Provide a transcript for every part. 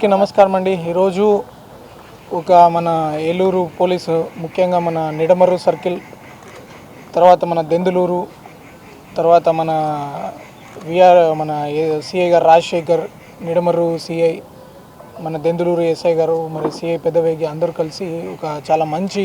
అందరికీ నమస్కారం అండి. ఈరోజు ఒక మన ఏలూరు పోలీసు ముఖ్యంగా మన నిడమర్రు సర్కిల్ తర్వాత మన దెందులూరు తర్వాత మన విఆర్ మన సిఐ గారు రాజశేఖర్ నిడమర్రు సిఐ మన దెందులూరు ఎస్ఐ గారు మరి సిఐ పెద్దవేగి అందరూ కలిసి ఒక చాలా మంచి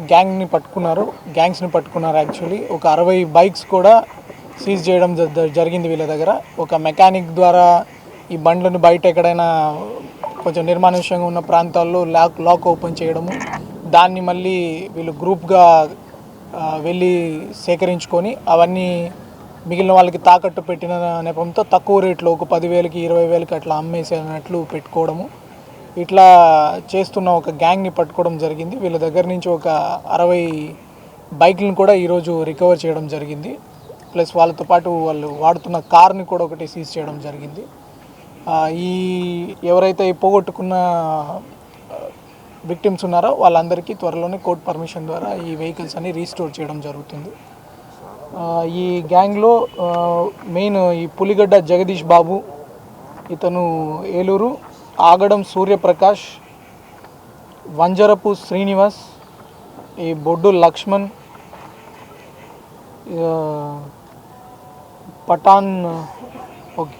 గ్యాంగ్ని పట్టుకున్నారు. గ్యాంగ్స్ని పట్టుకున్నారు యాక్చువల్లీ. ఒక అరవై బైక్స్ కూడా సీజ్ చేయడం జ- జరిగింది వీళ్ళ దగ్గర. ఒక మెకానిక్ ద్వారా ఈ బండ్లను బయట ఎక్కడైనా కొంచెం నిర్మానుష్యంగా ఉన్న ప్రాంతాల్లో లాక్ లాక్ ఓపెన్ చేయడము దాన్ని మళ్ళీ వీళ్ళు గ్రూప్గా వెళ్ళి సేకరించుకొని అవన్నీ మిగిలిన వాళ్ళకి తాకట్టు పెట్టిన నెపంతో తక్కువ రేట్లో ఒక పదివేలకి ఇరవై వేలకి అట్లా అమ్మేసేనట్లు పెట్టుకోవడము. ఇట్లా చేస్తున్న ఒక గ్యాంగ్ని పట్టుకోవడం జరిగింది. వీళ్ళ దగ్గర నుంచి ఒక అరవై బైక్లను కూడా ఈరోజు రికవర్ చేయడం జరిగింది. ప్లస్ వాళ్ళతో పాటు వాళ్ళు వాడుతున్న కార్ని కూడా ఒకటి సీజ్ చేయడం జరిగింది. ఈ ఎవరైతే ఈ పోగొట్టుకున్న విక్టిమ్స్ ఉన్నారో వాళ్ళందరికీ త్వరలోనే కోర్ట్ పర్మిషన్ ద్వారా ఈ వెహికల్స్ అన్ని రీస్టోర్ చేయడం జరుగుతుంది. ఈ గ్యాంగ్లో మెయిన్ ఈ పులిగడ్డ జగదీష్ బాబు ఇతను ఏలూరు ఆగడం సూర్యప్రకాష్ వంజరపు శ్రీనివాస్ ఈ బొడ్డు లక్ష్మణ్ పఠాన్ ఓకే.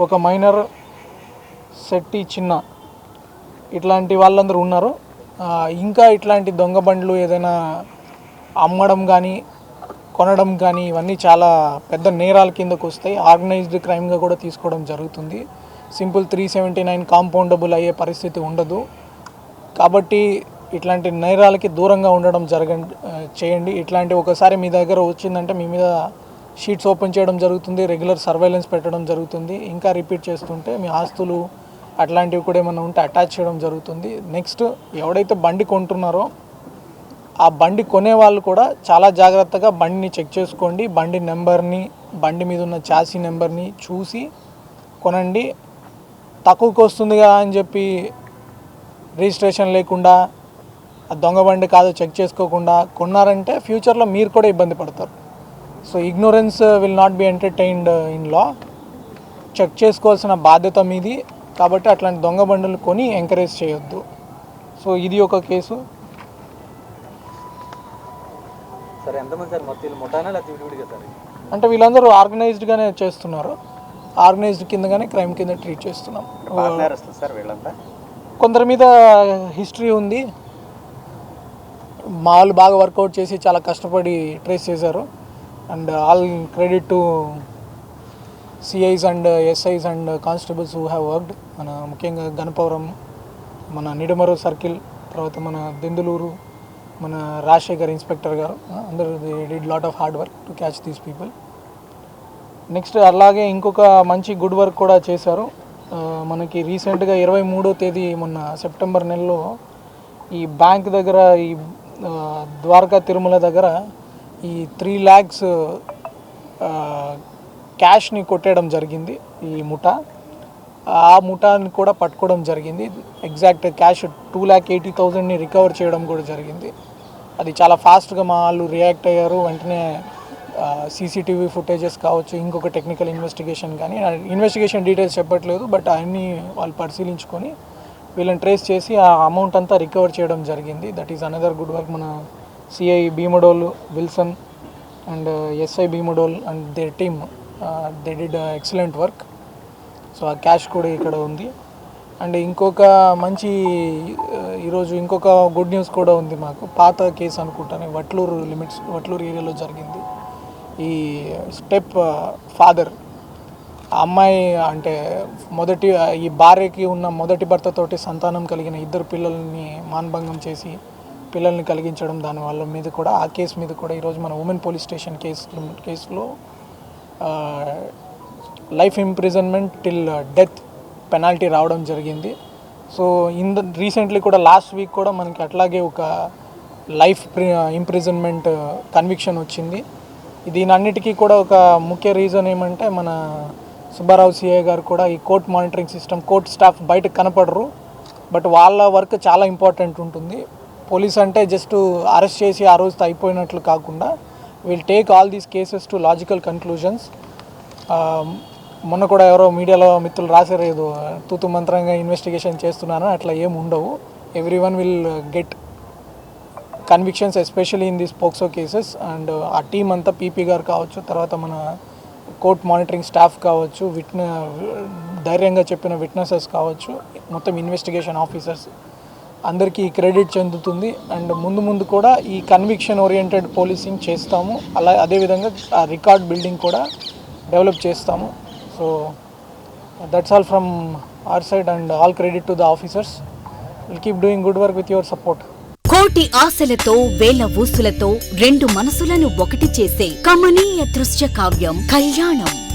ఒక మైనర్ శెట్టి చిన్న ఇట్లాంటి వాళ్ళందరూ ఉన్నారు. ఇంకా ఇట్లాంటి దొంగ బండ్లు ఏదైనా అమ్మడం కానీ కొనడం కానీ ఇవన్నీ చాలా పెద్ద నేరాల కిందకు వస్తాయి. ఆర్గనైజ్డ్ క్రైమ్గా కూడా తీసుకోవడం జరుగుతుంది. Simple three seventy nine compoundable అయ్యే పరిస్థితి ఉండదు. కాబట్టి ఇట్లాంటి నేరాలకి దూరంగా ఉండడం జరగండి చేయండి. ఇట్లాంటి ఒకసారి మీ దగ్గర వచ్చిందంటే మీ మీద షీట్స్ ఓపెన్ చేయడం జరుగుతుంది రెగ్యులర్ సర్వైలెన్స్ పెట్టడం జరుగుతుంది. ఇంకా రిపీట్ చేస్తుంటే మీ ఆస్తులు అట్లాంటివి కూడా ఏమైనా ఉంటే అటాచ్ చేయడం జరుగుతుంది. నెక్స్ట్ ఎవడైతే బండి కొంటున్నారో ఆ బండి కొనే వాళ్ళు కూడా చాలా జాగ్రత్తగా బండిని చెక్ చేసుకోండి. బండి నెంబర్ని బండి మీద ఉన్న చాసీ నెంబర్ని చూసి కొనండి. తక్కువకి వస్తుందిగా అని చెప్పి రిజిస్ట్రేషన్ లేకుండా ఆ దొంగ బండి కాదో చెక్ చేసుకోకుండా కొన్నారంటే ఫ్యూచర్లో మీరు కూడా ఇబ్బంది పడతారు. So ignorance will not be entertained in law check చేసుకోవాల్సిన బాధ్యత మీది. కాబట్టి అట్లాంటి దొంగ బండులు కొని ఎంకరేజ్ చేయొద్దు. సో ఇది ఒక కేసు. అంటే వీళ్ళందరూ ఆర్గనైజ్డ్గానే చేస్తున్నారు. ఆర్గనైజ్డ్ కిందగానే క్రైమ్ కింద ట్రీట్ చేస్తున్నాం. కొందరి మీద హిస్టరీ ఉంది. మా వాళ్ళు బాగా వర్కౌట్ చేసి చాలా కష్టపడి ట్రేస్ చేశారు. And all credit to CIs and SIs and constables who have worked. మన ముఖ్యంగా గణపవరం మన నిడమరు సర్కిల్ తర్వాత మన దెందులూరు మన రాజశేఖర్ ఇన్స్పెక్టర్ గారు అందరూ did lot of hard work to catch these people. Next అలాగే ఇంకొక మంచి గుడ్ వర్క్ కూడా చేశారు. మనకి రీసెంట్గా ఇరవై మూడో తేదీ మొన్న సెప్టెంబర్ నెలలో ఈ బ్యాంక్ దగ్గర ఈ ద్వారకా తిరుమల దగ్గర ఈ త్రీ ల్యాక్స్ క్యాష్ని కొట్టేయడం జరిగింది ఈ ముఠా. ఆ ముఠాని కూడా పట్టుకోవడం జరిగింది. Exact cash two lakh eighty థౌజండ్ని recover చేయడం కూడా జరిగింది. అది చాలా ఫాస్ట్గా మా వాళ్ళు రియాక్ట్ అయ్యారు. వెంటనే సీసీటీవీ ఫుటేజెస్ కావచ్చు ఇంకొక టెక్నికల్ ఇన్వెస్టిగేషన్ కానీ ఇన్వెస్టిగేషన్ డీటెయిల్స్ చెప్పట్లేదు బట్ అన్నీ వాళ్ళు పరిశీలించుకొని వీళ్ళని ట్రేస్ చేసి ఆ అమౌంట్ అంతా రికవర్ చేయడం జరిగింది. That is another good work మన CI Bhimadole Wilson and SI Bhimadole and they team they did excellent work so ఆ క్యాష్ కూడా ఇక్కడ ఉంది. అండ్ ఇంకొక మంచి uh, ఈరోజు ఇంకొక గుడ్ న్యూస్ కూడా ఉంది మాకు. పాత కేసు అనుకుంటాను వట్లూరు లిమిట్స్ వట్లూరు ఏరియాలో జరిగింది. ఈ స్టెప్ uh, ఫాదర్ ఆ అమ్మాయి అంటే మొదటి ఈ భార్యకి ఉన్న మొదటి భర్తతోటి సంతానం కలిగిన ఇద్దరు పిల్లల్ని మానభంగం చేసి పిల్లల్ని కలిగించడం దాని వాళ్ళ మీద కూడా ఆ కేసు మీద కూడా ఈరోజు మన ఉమెన్ పోలీస్ స్టేషన్ కేసు కేసులో life imprisonment till death penalty రావడం జరిగింది. సో ఇన్ ద రీసెంట్లీ కూడా లాస్ట్ వీక్ కూడా మనకి అట్లాగే ఒక లైఫ్ ఇంప్రిజన్మెంట్ కన్విక్షన్ వచ్చింది. దీని అన్నిటికీ కూడా ఒక ముఖ్య రీజన్ ఏమంటే మన సుబ్బారావు సిఐ గారు కూడా ఈ court monitoring system court staff బయట కనపడరు. బట్ వాళ్ళ వర్క్ చాలా ఇంపార్టెంట్ ఉంటుంది. పోలీస్ అంటే జస్ట్ అరెస్ట్ చేసి ఆ రోజుతో అయిపోయినట్లు కాకుండా will take all these cases to logical conclusions. మొన్న కూడా ఎవరో మీడియాలో మిత్రులు రాశారు ఏదో తూతు మంత్రంగా ఇన్వెస్టిగేషన్ చేస్తున్నాను అట్లా ఏం ఉండవు. Everyone will get convictions especially in this POCSO cases and ఆ టీం అంతా పీపీ గారు కావచ్చు తర్వాత మన కోర్ట్ మానిటరింగ్ స్టాఫ్ కావచ్చు విట్న ధైర్యంగా చెప్పిన విట్నెసెస్ కావచ్చు మొత్తం ఇన్వెస్టిగేషన్ ఆఫీసర్స్ అందరికీ క్రెడిట్ చెందుతుంది. అండ్ ముందు ముందు కూడా ఈ కన్విక్షన్ ఓరియంటెడ్ పోలీసింగ్ చేస్తాము. అలా అదేవిధంగా ఆ రికార్డ్ బిల్డింగ్ కూడా డెవలప్ చేస్తాము. So that's all from our side and all credit to the officers will keep doing good work with your support కోటి ఆశలతో వేల ఊసులతో రెండు మనసులను ఒకటి చేసే కమనీయ దృశ్య కావ్యం కళ్యాణం.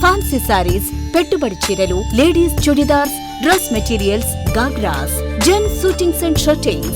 ఫ్యాన్సీ సారీస్ పెట్టుబడి చీరలు ladies chudidars dress materials ghagras gents suitings and shirtings